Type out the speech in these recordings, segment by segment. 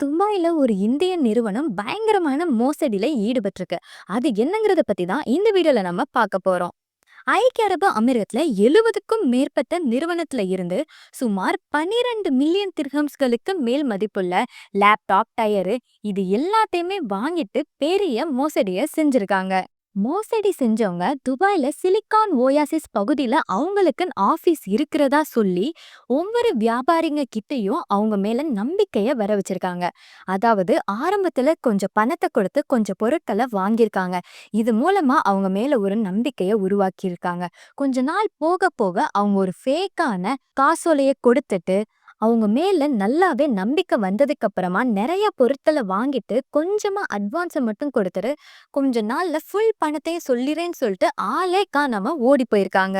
துபாயில் ஒரு இந்திய நிறுவனம் பயங்கரமான மோசடியில ஈடுபட்டிருக்கு. அது என்னங்கிறத பத்தி தான் இந்த வீடியோல நம்ம பார்க்க போறோம். ஐக்கிய அரபு அமீரகத்துல 70க்கும் மேற்பட்ட நிறுவனத்துல இருந்து சுமார் 12 மில்லியன் திர்ஹம்ஸ்களுக்கு மேல் மதிப்புள்ள லேப்டாப், டயரு இது எல்லாத்தையுமே வாங்கிட்டு பெரிய மோசடிய செஞ்சிருக்காங்க. மோசடி செஞ்சவங்க துபாய்ல சிலிக்கான் ஓயாசிஸ் பகுதியில அவங்களுக்குன்னு ஆபீஸ் இருக்கிறதா சொல்லி ஒவ்வொரு வியாபாரிங்க கிட்டயும் அவங்க மேல நம்பிக்கைய வர வச்சிருக்காங்க. அதாவது ஆரம்பத்துல கொஞ்சம் பணத்தை கொடுத்து கொஞ்சம் பொருட்கள வாங்கியிருக்காங்க. இது மூலமா அவங்க மேல ஒரு நம்பிக்கைய உருவாக்கியிருக்காங்க. கொஞ்ச நாள் போக போக அவங்க ஒரு ஃபேக்கான காசோலையை கொடுத்துட்டு அவங்க மேல நல்லாவே நம்பிக்கை வந்ததுக்கு அப்புறமா நிறைய பொருட்கள வாங்கிட்டு கொஞ்சமா அட்வான்ஸ மட்டும் கொடுத்துட்டு கொஞ்ச நாள்ல ஃபுல் பணத்தையும் சொல்லிறேன்னு சொல்லிட்டு ஆளே காணாம ஓடி போயிருக்காங்க.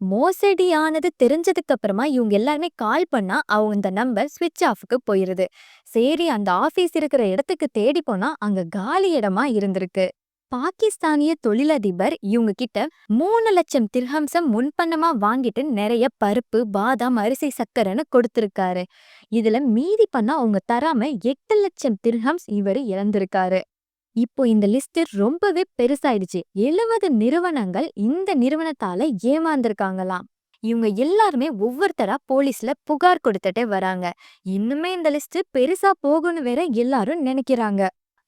மோசடியானது தெரிஞ்சதுக்கு அப்புறமா இவங்க எல்லாருமே கால் பண்ணா அவங்க இந்த நம்பர் ஸ்விட்ச் ஆஃபுக்கு போயிருது. சரி அந்த ஆபீஸ் இருக்கிற இடத்துக்கு தேடி போனா அங்க காலி இடமா இருந்திருக்கு. பாகிஸ்தானிய தொழிலதிபர் இவங்க கிட்ட மூணு லட்சம் திர்ஹம்ஸ முன்பணமா வாங்கிட்டு நிறைய பருப்பு, பாதாம், அரிசி, சக்கரைன்னு கொடுத்திருக்காரு. இதுல மீதி பண்ணா அவங்க தராம எட்டு லட்சம் திர்ஹம்ஸ் இவரு இறந்திருக்காரு இப்போ இந்த லிஸ்ட் ரொம்பவே பெருசாயிடுச்சு. 70 நிறுவனங்கள் இந்த நிறுவனத்தால ஏமாந்திருக்காங்களாம். இவங்க எல்லாருமே ஒவ்வொருத்தரா போலீஸ்ல புகார் கொடுத்துட்டே வராங்க. இன்னுமே இந்த லிஸ்ட் பெருசா போகும்னு வேற எல்லாரும் நினைக்கிறாங்க.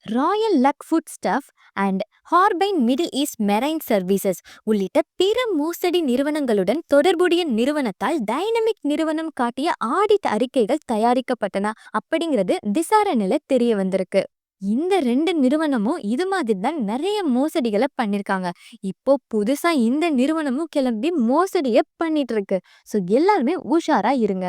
Royal luck food stuff and Harbin Middle East marine services உள்ளிட்ட பிற மோசடி நிறுவனங்களுடன் தொடர்புடைய நிறுவனத்தால் டைனமிக் நிறுவனம் காட்டிய ஆடிட் அறிக்கைகள் தயாரிக்கப்பட்டன அப்படிங்கிறது விசாரணையில தெரிய வந்திருக்கு. இந்த ரெண்டு நிறுவனமும் இது மாதிரி தான் நிறைய மோசடிகளை பண்ணிருக்காங்க. இப்போ புதுசா இந்த நிறுவனமும் கிளம்பி மோசடிய பண்ணிட்டு இருக்கு. சோ எல்லாருமே உஷாரா இருங்க.